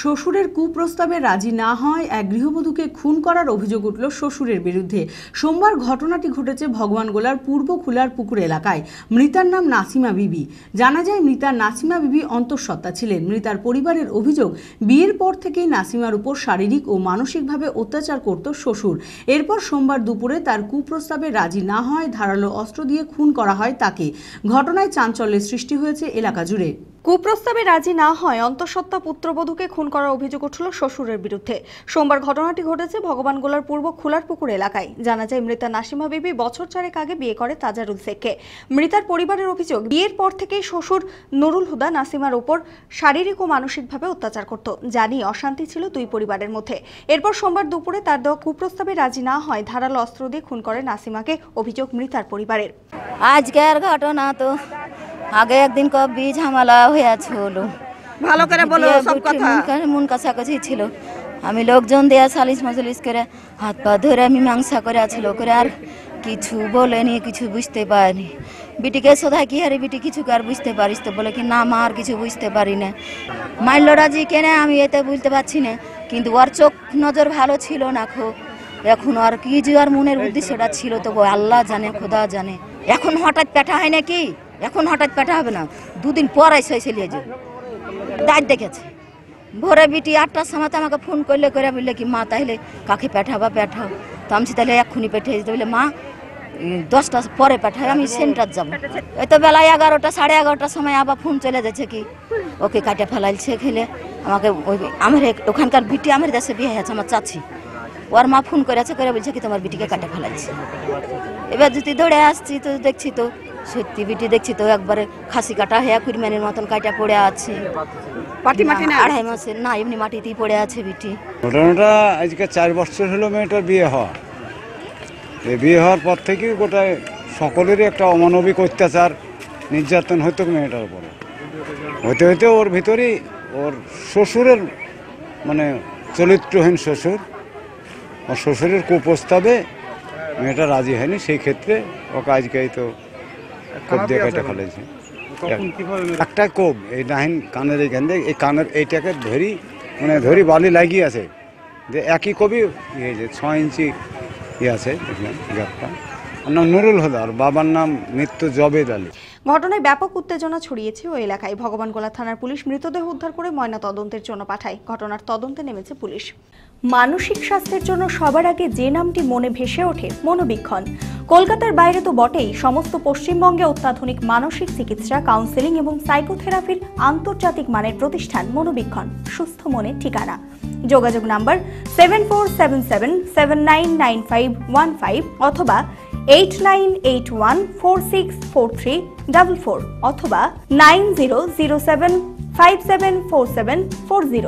শ্বশুরের কুপ্রস্তাবে রাজি না হয়, এক গৃহবধূকে খুন করার অভিযোগ উঠল শ্বশুরের বিরুদ্ধে। সোমবার ঘটনাটি ঘটেছে ভগবানগোলার পূর্ব খুলার পুকুর এলাকায়। মৃতার নাম নাসিমা বিবি। জানা যায় মৃতার নাসিমা বিবি অন্তঃসত্ত্বা ছিলেন। মৃতার পরিবারের অভিযোগ, বিয়ের পর থেকেই নাসিমার উপর শারীরিক ও মানসিকভাবে অত্যাচার করত শ্বশুর। এরপর সোমবার দুপুরে তার কুপ্রস্তাবে রাজি না হয়, ধারালো অস্ত্র দিয়ে খুন করা হয় তাকে। ঘটনায় চাঞ্চল্যের সৃষ্টি হয়েছে এলাকা জুড়ে। কুপ্রস্তাবে রাজি না হয় অন্তঃসত্ত্বা পুত্রবধূকে খুন করার অভিযোগ উঠল শ্বশুরের বিরুদ্ধে। সোমবার ঘটনাটি ঘটেছে ভগবানগোলার পূর্ব খুলার পুকুর এলাকায়। জানা যায়, মৃতা নাসিমা বিবি বছর চারেক আগে বিয়ে করে তাজারুল শেখকে। মৃতার পরিবারের অভিযোগ, বিয়ের পর থেকেই শ্বশুর নুরুল হুদা নাসিমার উপর শারীরিক ও মানসিকভাবে অত্যাচার করত। জানি অশান্তি ছিল দুই পরিবারের মধ্যে। এরপর সোমবার দুপুরে তার দেওয়া কুপ্রস্তাবে রাজি না হয় ধারালো অস্ত্র দিয়ে খুন করে নাসিমাকে, অভিযোগ মৃতার পরিবারের। আজকের ঘটনা তো আগে একদিন কবি ঝামেলা হয়েছে হলো ভালো করে বলো সব কথা। মন কাছাকাছি ছিল। আমি লোকজন দেয়া সালিশ মাসলিশ করে হাত পা ধরে আমি মাংসা করে আছিল করে আর কিছু বলেনি কিছু বুঝতে পারিনি। বিটিকে সোধা কি হারে বিটি কিছু আর বুঝতে পারিস তো? বলে কি না মা আর কিছু বুঝতে পারি না। মাইল রাজি কেনে আমি এতে বুঝতে পারছি না কিন্তু ওর চোখ নজর ভালো ছিল না খো এখন আর কি যে আর মনের বুদ্ধি সেটা ছিল তো গো আল্লাহ জানে খোদা জানে। এখন হঠাৎ পেটা হয় নাকি? এখন হঠাৎ পেটা হবে না। দুদিন পর এসে চলিয়ে যাবে দাঁত দেখেছে। ভোরে বিটি আটটার সময় তো আমাকে ফোন করলে করে বললে কি, মা, তাহলে কাকে পেঠাবা, পেঠাও? তো আমি তাহলে এক্ষুনি পেঠে দিতে বলে মা দশটা পরে পাঠায় আমি সেন্টার যাব। এই তো বেলা এগারোটা, সাড়ে এগারোটার সময় আবার ফোন চলে যাচ্ছে কি, ওকে কাটে ফেলাইছে খেলে। আমাকে ওই আমার ওখানকার বিটি আমার দেশে বিয়ে হয়েছে, আমার চাচি। ওর মা ফোন করেছে করে বলছে কি, তোমার বিটিকে কাটে ফেলাইছে। এবার যদি দৌড়ে আসছি, তো দেখছি তো সত্যি বিটি দেখছি তো একবারে খাসি কাটা হ্যাঁ কুড়িমানের মতন কাটা পড়ে আছে। পাটি মাটি না? আড়াই মাসের না এমনি মাটিতেই পড়ে আছে বিটি। ঘটনাটা আজকে চার বছর হলো মেয়েটার বিয়ে হওয়া। এই বিয়ে হওয়ার পর থেকেই গোটায় সকলেরই একটা অমানবিক অত্যাচার নির্যাতন হতো মেয়েটার উপরে। হতে হতে ওর ভিতরেই ওর শ্বশুরের মানে চরিত্রহীন শ্বশুর ওর শ্বশুরের কুপ্রস্তাবে মেয়েটা রাজি হয়নি সেই ক্ষেত্রে ওকে আজকে এই তো কোপ দিয়ে কেটে ফেলেছে একটা কোপ এই নাহিন কানের এই দিয়ে এই কানের এইটাকে ধরি মানে ধরি বালি লাগিয়ে আছে। যে একই কবি ইয়ে যে ছ ইঞ্চি ইয়ে আছে দেখলাম গ্যাপটা। নাম নুরুল হদার বাবার নাম মৃত্যু জবেদ আলী। ঘটনায় ব্যাপক উত্তেজনা ছড়িয়েছে ওই এলাকায়। ভগবানগোলা থানার পুলিশ মৃতদেহ উদ্ধার করে ময়না তদন্তের জন্য পাঠায়। ঘটনার তদন্তে নেমেছে পুলিশ। মানসিক স্বাস্থ্যের জন্য সবার আগে যে নামটি মনে ভেসে ওঠে, মনোবীক্ষণ। কলকাতার বাইরে তো বটেই, সমস্ত পশ্চিমবঙ্গে অত্যাধুনিক মানসিক চিকিৎসা কাউন্সেলিং এবং সাইকোথেরাপির আন্তর্জাতিক মানের প্রতিষ্ঠান মনোবীক্ষণ, সুস্থ মনের ঠিকানা। যোগাযোগ number seven four seven seven seven nine nine five one five অথবা eight nine eight one four six four three double four অথবা nine zero zero seven five seven four seven four zero